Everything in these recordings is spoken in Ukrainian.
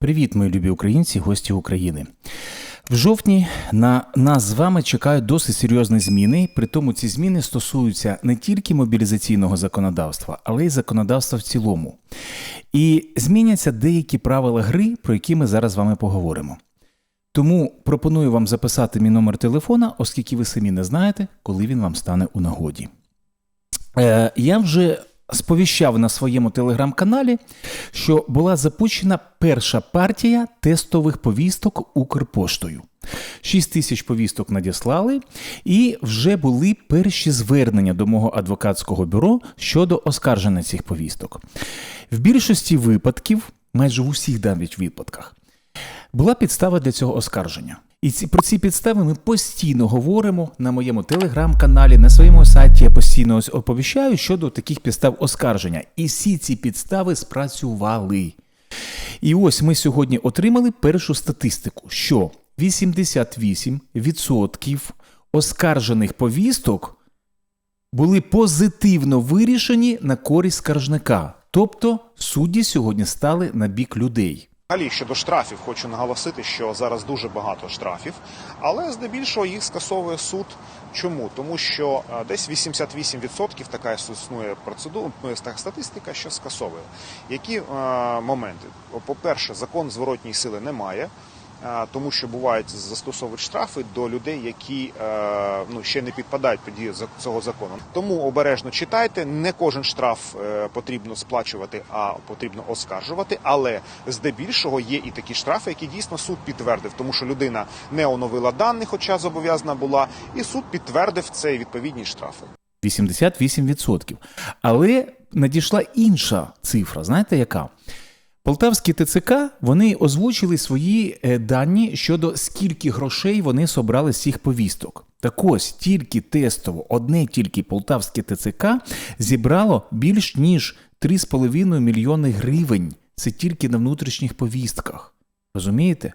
Привіт, мої любі українці, гості України. В жовтні на нас з вами чекають досить серйозні зміни. При тому ці зміни стосуються не тільки мобілізаційного законодавства, але й законодавства в цілому. І зміняться деякі правила гри, про які ми зараз з вами поговоримо. Тому пропоную вам записати мій номер телефона, оскільки ви самі не знаєте, коли він вам стане у нагоді. Е, я вже сповіщав на своєму телеграм-каналі, що була запущена перша партія тестових повісток Укрпоштою. 6 тисяч повісток надіслали, і вже були перші звернення до мого адвокатського бюро щодо оскарження цих повісток. В більшості випадків, майже в усіх навіть випадках, була підстава для цього оскарження. І ці, про ці підстави ми постійно говоримо на моєму телеграм-каналі, на своєму сайті я постійно ось оповіщаю щодо таких підстав оскарження. І всі ці підстави спрацювали. І ось ми сьогодні отримали першу статистику, що 88% оскаржених повісток були позитивно вирішені на користь скаржника. Тобто судді сьогодні стали на бік людей. Взагалі щодо штрафів, хочу наголосити, що зараз дуже багато штрафів, але здебільшого їх скасовує суд. Чому? Тому що е, десь 88% така існує процедура, статистика, що скасовує. Які е, моменти? По-перше, закон зворотній сили немає. Тому що бувають застосовують штрафи до людей, які е, ну ще не підпадають під дію цього закону. Тому обережно читайте. Не кожен штраф е, потрібно сплачувати, а потрібно оскаржувати. Але здебільшого є і такі штрафи, які дійсно суд підтвердив, тому що людина не оновила дані, хоча зобов'язана була, і суд підтвердив цей відповідні штрафи. 88%. Але надійшла інша цифра. Знаєте яка? Полтавські ТЦК вони озвучили свої е, дані щодо скільки грошей вони собрали з цих повісток. Так ось тільки тестово, одне тільки полтавське ТЦК зібрало більш ніж 3,5 мільйони гривень. Це тільки на внутрішніх повістках. Розумієте?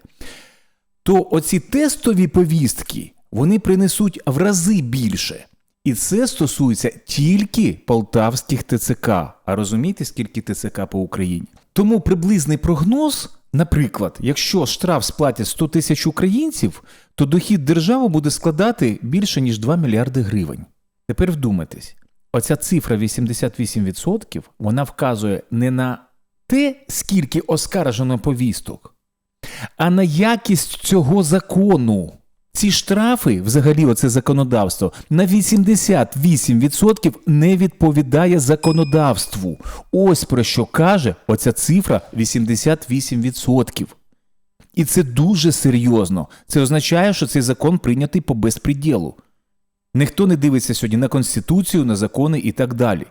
то оці тестові повістки вони принесуть в рази більше. І це стосується тільки полтавських ТЦК. А розумієте, скільки ТЦК по Україні? Тому приблизний прогноз, наприклад, якщо штраф сплатять 100 тисяч українців, то дохід держави буде складати більше ніж 2 мільярди гривень. Тепер вдумайтесь, оця цифра 88% вона вказує не на те, скільки оскаржено повісток, а на якість цього закону. Ці штрафи, взагалі, оце законодавство, на 88% не відповідає законодавству. Ось про що каже оця цифра 88%. І це дуже серйозно. Це означає, що цей закон прийнятий по безпреділу. Ніхто не дивиться сьогодні на Конституцію, на закони і так далі.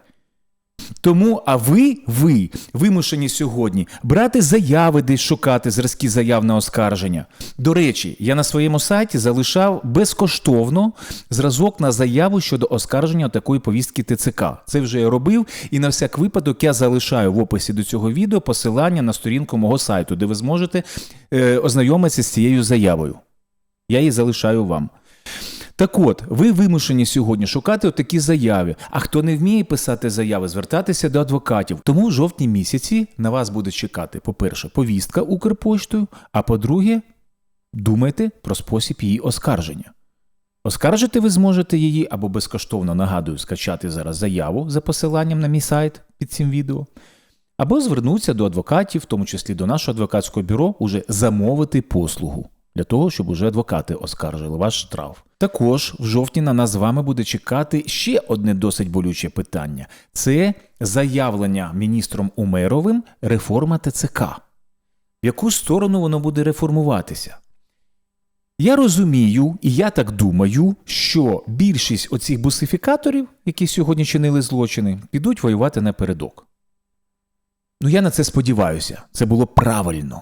Тому, а ви, ви вимушені сьогодні брати заяви десь шукати зразки заяв на оскарження. До речі, я на своєму сайті залишав безкоштовно зразок на заяву щодо оскарження такої повістки ТЦК. Це вже я робив, і на всяк випадок я залишаю в описі до цього відео посилання на сторінку мого сайту, де ви зможете е, ознайомитися з цією заявою. Я її залишаю вам. Так от, ви вимушені сьогодні шукати отакі заяви. А хто не вміє писати заяви, звертатися до адвокатів. Тому в жовтні місяці на вас буде чекати, по-перше, повістка Укрпоштою, а по-друге, думайте про спосіб її оскарження. Оскаржити ви зможете її або безкоштовно нагадую скачати зараз заяву за посиланням на мій сайт під цим відео, або звернутися до адвокатів, в тому числі до нашого адвокатського бюро, уже замовити послугу для того, щоб уже адвокати оскаржили ваш штраф. Також в жовтні на нас з вами буде чекати ще одне досить болюче питання: це заявлення міністром Умеровим реформа ТЦК. В яку сторону воно буде реформуватися? Я розумію, і я так думаю, що більшість оцих бусифікаторів, які сьогодні чинили злочини, підуть воювати напередок. Ну, я на це сподіваюся, це було правильно.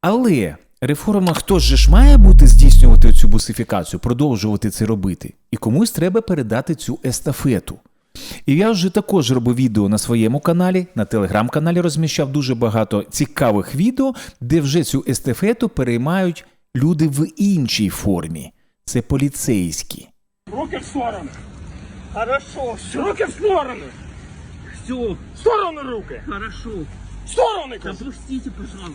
Але реформа хто ж ж має бути здійснювати цю бусифікацію, продовжувати це робити? І комусь треба передати цю естафету. І я вже також робив відео на своєму каналі, на телеграм-каналі розміщав дуже багато цікавих відео, де вже цю естафету переймають люди в іншій формі. Це поліцейські. Руки в сторону. Хорошо, все, Руки в сторону. все, В сторону руки. хорошо. В сторону. кажу. Пожалуйста.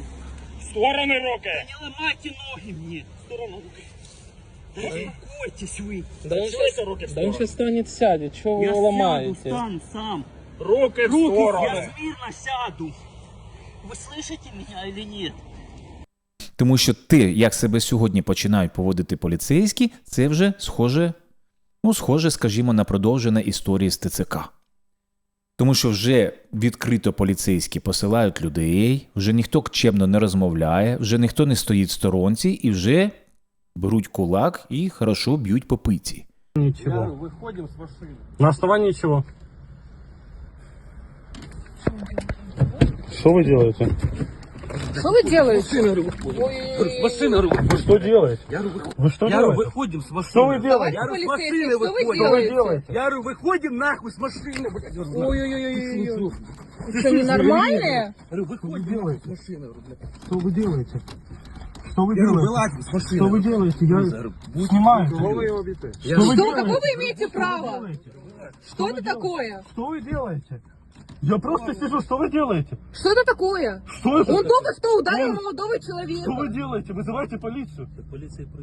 сторони руки. Не ломайте ноги мне. В сторону руки. Да успокойтесь вы. Да он Чуєте руки в Да он сторону? сейчас станет, сядет. Чего вы Я его сяду, ломаете? стану сам. Руки в Руки, я сторони. смирно сяду. Вы слышите меня или нет? Тому що те, як себе сьогодні починають поводити поліцейські, це вже схоже, ну, схоже, скажімо, на продовження історії з ТЦК. Тому що вже відкрито поліцейські посилають людей, вже ніхто чемно не розмовляє, вже ніхто не стоїть в сторонці і вже беруть кулак і хорошо б'ють по пиці. Ничего. Выходим с машины. На основании чего? Что вы делаете? Что вы делаете? Машина, Вы что делаете? Вы что Я говорю, делаете? выходим с машины. Что вы делаете? Я полицейский, с машины что вы выходим. Что вы делаете? делаете? Я говорю, выходим нахуй с машины, блядь. Я говорю, Ой-ой-ой. Вы что, ненормальные? Говорю, выходим делаете? нахуй с машины. говорю, блядь. Что вы делаете? Что вы Я говорю, делаете? вылазим с машины. Что вы делаете? Я говорю, будь- снимаю. Я Что вы Что, делаете? какое вы имеете право? делаете? Что это такое? Что вы делаете? Я просто сижу, что вы делаете? Что это такое? Что это? Он только что ударил Он- молодого Что вы человека. делаете? Вызывайте полицию.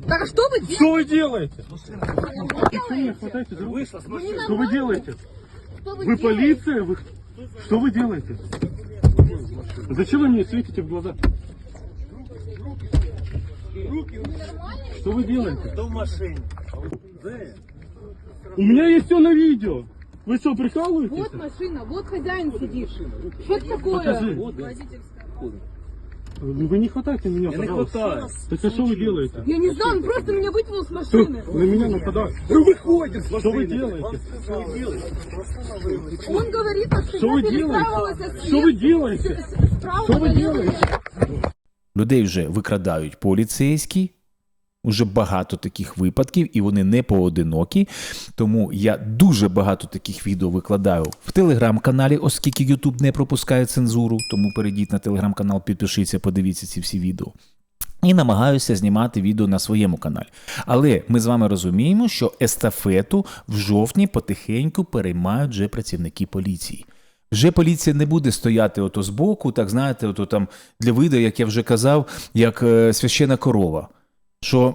Так а что вы делаете? Что вы делаете? делаете? Хватайте за руку. Вышла с машины. Что вы делаете? Что Вы делаете? полиция? Вы... Что вы делаете? Зачем вы мне светите в глаза? Что вы делаете? Кто в машине? У меня есть все на видео. Вы что, прикалываетесь? Вот машина, вот хозяин сидит. Что это Покажи. такое? Вы не хватайте меня, Я не пожалуйста. хватаю. Так а что вы делаете? Я не знаю, он просто меня вытянул с Что машины. на меня нападают? Говорю, выходим с машины. Что вы делаете? Он говорит, что Что вы я делаете? перестраивалась Что вы делаете? справа Что вы налево. делаете? Людей вже викрадають поліцейські. Уже багато таких випадків, і вони не поодинокі. Тому я дуже багато таких відео викладаю в телеграм-каналі, оскільки YouTube не пропускає цензуру. Тому перейдіть на телеграм-канал, підпишіться, подивіться ці всі відео. І намагаюся знімати відео на своєму каналі. Але ми з вами розуміємо, що естафету в жовтні потихеньку переймають вже працівники поліції. Вже поліція не буде стояти ото збоку, так знаєте, ото там для виду, як я вже казав, як е, священа корова. Що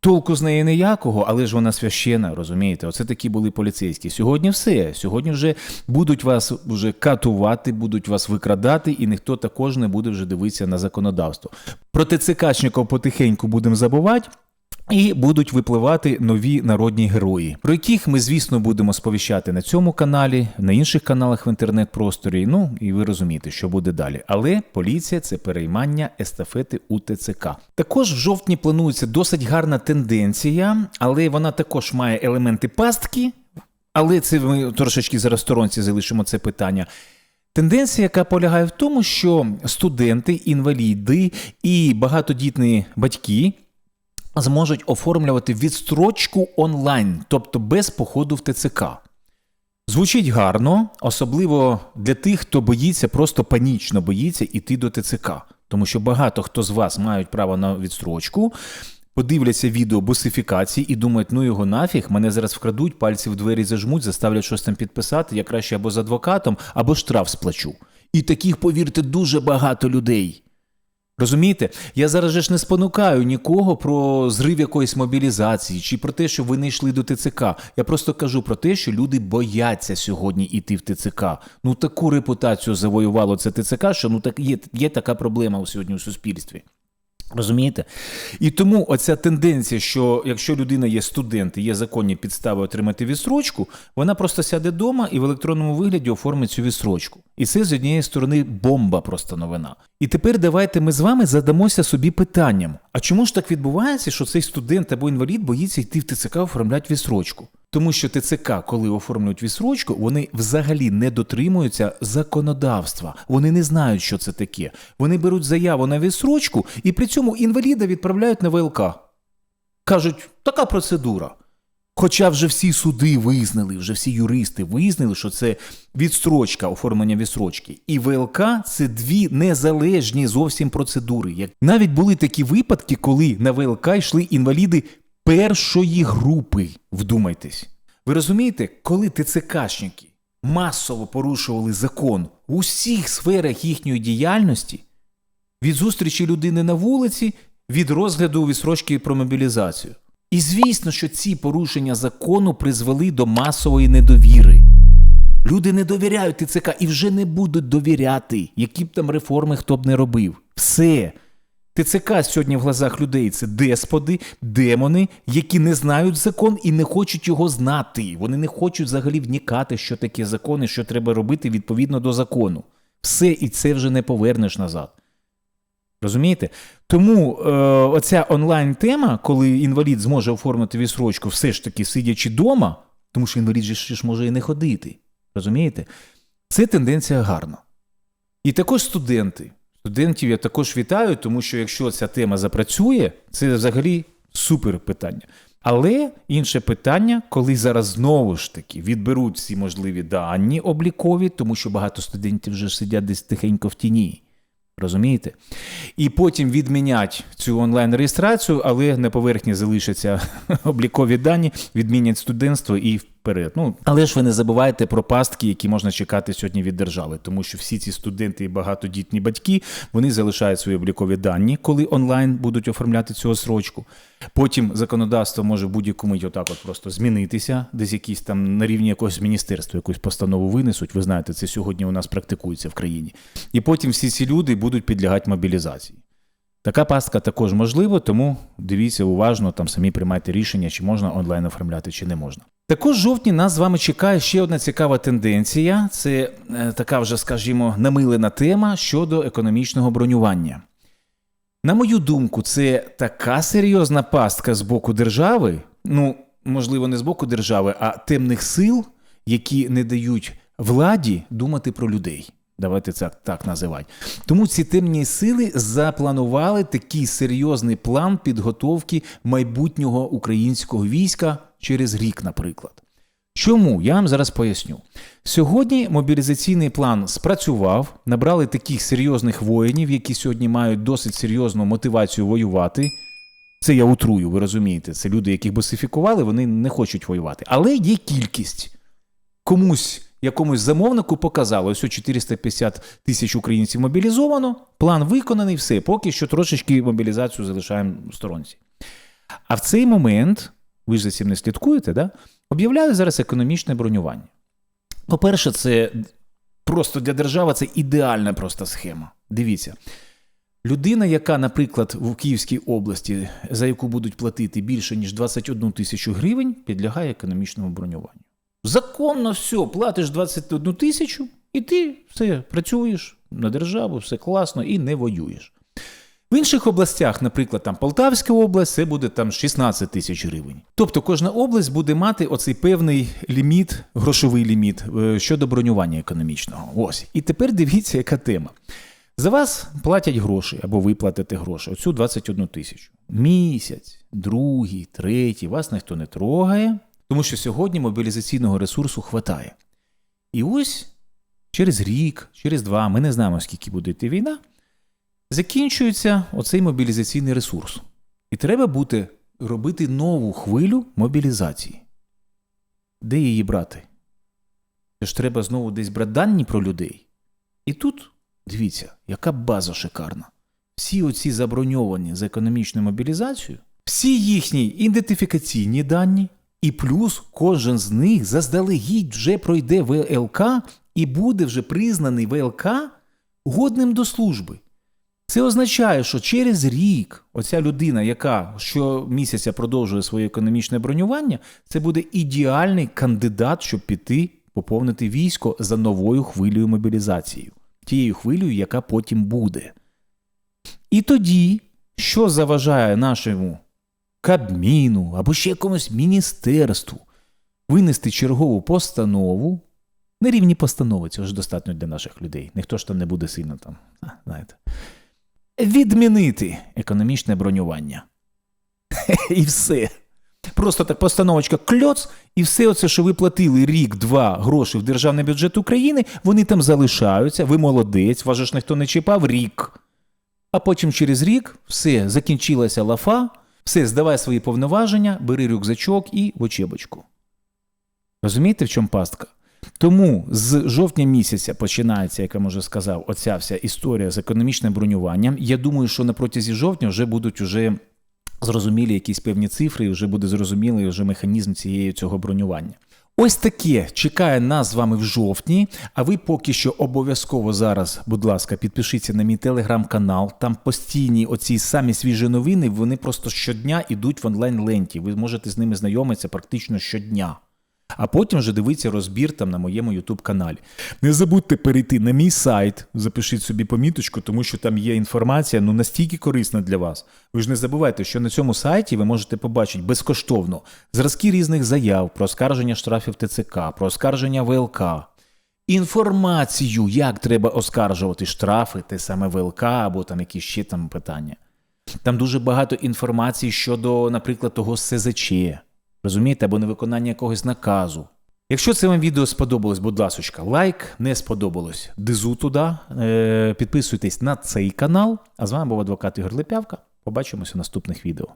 толку з неї ніякого, але ж вона священа, розумієте? Оце такі були поліцейські. Сьогодні все. Сьогодні вже будуть вас вже катувати, будуть вас викрадати, і ніхто також не буде вже дивитися на законодавство. Про ТЦКшників потихеньку будемо забувати. І будуть випливати нові народні герої, про яких ми, звісно, будемо сповіщати на цьому каналі, на інших каналах в інтернет-просторі. Ну і ви розумієте, що буде далі. Але поліція це переймання естафети у ТЦК. Також в жовтні планується досить гарна тенденція, але вона також має елементи пастки. Але це ми трошечки зараз сторонці залишимо це питання. Тенденція, яка полягає в тому, що студенти, інваліди і багатодітні батьки зможуть оформлювати відстрочку онлайн, тобто без походу в ТЦК. Звучить гарно, особливо для тих, хто боїться, просто панічно боїться йти до ТЦК. Тому що багато хто з вас мають право на відстрочку, подивляться відео босифікації і думають, ну його нафіг, мене зараз вкрадуть, пальці в двері зажмуть, заставлять щось там підписати, я краще або з адвокатом, або штраф сплачу. І таких, повірте, дуже багато людей. Розумієте, я зараз же ж не спонукаю нікого про зрив якоїсь мобілізації чи про те, що ви не йшли до ТЦК. Я просто кажу про те, що люди бояться сьогодні йти в ТЦК. Ну таку репутацію завоювало це ТЦК, що ну так є, є така проблема сьогодні у суспільстві. Розумієте? І тому оця тенденція, що якщо людина є студент і є законні підстави отримати відстрочку, вона просто сяде вдома і в електронному вигляді оформить цю відстрочку. І це з однієї сторони бомба просто новина. І тепер давайте ми з вами задамося собі питанням: а чому ж так відбувається, що цей студент або інвалід боїться йти в ТЦК оформляти відстрочку? Тому що ТЦК, коли оформлюють відстрочку, вони взагалі не дотримуються законодавства. Вони не знають, що це таке. Вони беруть заяву на відстрочку і при цьому інваліда відправляють на ВЛК. Кажуть, така процедура. Хоча вже всі суди визнали, вже всі юристи визнали, що це відстрочка, оформлення відстрочки. І ВЛК це дві незалежні зовсім процедури. Навіть були такі випадки, коли на ВЛК йшли інваліди першої групи. Вдумайтесь. Ви розумієте, коли ТЦКшники масово порушували закон в усіх сферах їхньої діяльності, від зустрічі людини на вулиці, від розгляду відсрочки про мобілізацію. І звісно, що ці порушення закону призвели до масової недовіри. Люди не довіряють ТЦК і вже не будуть довіряти, які б там реформи хто б не робив. Все. ТЦК сьогодні в глазах людей це десподи, демони, які не знають закон і не хочуть його знати. Вони не хочуть взагалі вникати, що таке закон і що треба робити відповідно до закону. Все, і це вже не повернеш назад. Розумієте? Тому е, оця онлайн-тема, коли інвалід зможе оформити відсрочку, все ж таки сидячи вдома, тому що інвалід ж може і не ходити. Розумієте? Це тенденція гарна. І також студенти. Студентів я також вітаю, тому що якщо ця тема запрацює, це взагалі супер питання. Але інше питання, коли зараз знову ж таки відберуть всі можливі дані облікові, тому що багато студентів вже сидять десь тихенько в тіні. Розумієте? І потім відмінять цю онлайн-реєстрацію, але на поверхні залишаться облікові дані, відмінять студентство і вперед. Ну, але ж ви не забувайте про пастки, які можна чекати сьогодні від держави, тому що всі ці студенти і багатодітні батьки вони залишають свої облікові дані, коли онлайн будуть оформляти цю срочку. Потім законодавство може будь-яку мить отак от просто змінитися, десь якісь там на рівні якогось міністерства якусь постанову винесуть. Ви знаєте, це сьогодні у нас практикується в країні. І потім всі ці люди будуть підлягати мобілізації. Така пастка також можлива, тому дивіться уважно, там самі приймайте рішення, чи можна онлайн оформляти, чи не можна. Також жовтні нас з вами чекає ще одна цікава тенденція. Це е, така вже, скажімо, намилена тема щодо економічного бронювання. На мою думку, це така серйозна пастка з боку держави, ну, можливо, не з боку держави, а темних сил, які не дають владі думати про людей. Давайте це так називати. Тому ці темні сили запланували такий серйозний план підготовки майбутнього українського війська через рік, наприклад. Чому? Я вам зараз поясню. Сьогодні мобілізаційний план спрацював, набрали таких серйозних воїнів, які сьогодні мають досить серйозну мотивацію воювати. Це я утрую, ви розумієте. Це люди, яких босифікували, вони не хочуть воювати. Але є кількість. Комусь, якомусь замовнику показало, ось 450 тисяч українців мобілізовано, план виконаний, все. Поки що трошечки мобілізацію залишаємо в сторонці. А в цей момент, ви ж за цим не слідкуєте, да? об'являю зараз економічне бронювання. По-перше, це просто для держави це ідеальна просто схема. Дивіться. Людина, яка, наприклад, в Київській області, за яку будуть платити більше, ніж 21 тисячу гривень, підлягає економічному бронюванню. Законно все, платиш 21 тисячу, і ти все працюєш на державу, все класно і не воюєш. В інших областях, наприклад, там Полтавська область, це буде там 16 тисяч гривень. Тобто кожна область буде мати оцей певний ліміт, грошовий ліміт е, щодо бронювання економічного. Ось. І тепер дивіться, яка тема. За вас платять гроші або ви платите гроші, оцю 21 тисячу. Місяць, другий, третій, вас ніхто не трогає, тому що сьогодні мобілізаційного ресурсу хватає. І ось через рік, через два, ми не знаємо, скільки буде йти війна, закінчується оцей мобілізаційний ресурс. І треба буде робити нову хвилю мобілізації. Де її брати? Це ж треба знову десь брати дані про людей. І тут, дивіться, яка база шикарна. Всі оці заброньовані за економічну мобілізацію, всі їхні ідентифікаційні дані, і плюс кожен з них заздалегідь вже пройде ВЛК і буде вже признаний ВЛК годним до служби. Це означає, що через рік оця людина, яка щомісяця продовжує своє економічне бронювання, це буде ідеальний кандидат, щоб піти поповнити військо за новою хвилею мобілізації, тією хвилею, яка потім буде. І тоді, що заважає нашому Кабміну або ще якомусь міністерству винести чергову постанову на рівні постанови, цього ж достатньо для наших людей. Ніхто ж там не буде сильно там, знаєте. Відмінити економічне бронювання. І все. Просто так постановочка кльоц, і все оце, що ви платили рік-два гроші в державний бюджет України, вони там залишаються. Ви молодець, вас ж ніхто не чіпав рік. А потім через рік все, закінчилася лафа, все, здавай свої повноваження, бери рюкзачок і в очебочку. Розумієте, в чому пастка? Тому з жовтня місяця починається, як я вже сказав, оця вся історія з економічним бронюванням. Я думаю, що на протязі жовтня вже будуть уже зрозумілі якісь певні цифри, і вже буде зрозумілий вже механізм цієї цього бронювання. Ось таке чекає нас з вами в жовтні. А ви поки що обов'язково зараз, будь ласка, підпишіться на мій телеграм-канал. Там постійні оці самі свіжі новини. Вони просто щодня йдуть в онлайн-ленті. Ви можете з ними знайомитися практично щодня. А потім вже дивіться розбір там на моєму YouTube каналі. Не забудьте перейти на мій сайт, запишіть собі поміточку, тому що там є інформація ну настільки корисна для вас. Ви ж не забувайте, що на цьому сайті ви можете побачити безкоштовно зразки різних заяв про оскарження штрафів ТЦК, про оскарження ВЛК, інформацію, як треба оскаржувати штрафи, те саме ВЛК або там якісь ще там питання. Там дуже багато інформації щодо, наприклад, того СЗЧ, розумієте, або невиконання якогось наказу. Якщо це вам відео сподобалось, будь ласочка, лайк, не сподобалось, дизу туди, е, підписуйтесь на цей канал. А з вами був адвокат Ігор Лепявка. Побачимося в наступних відео.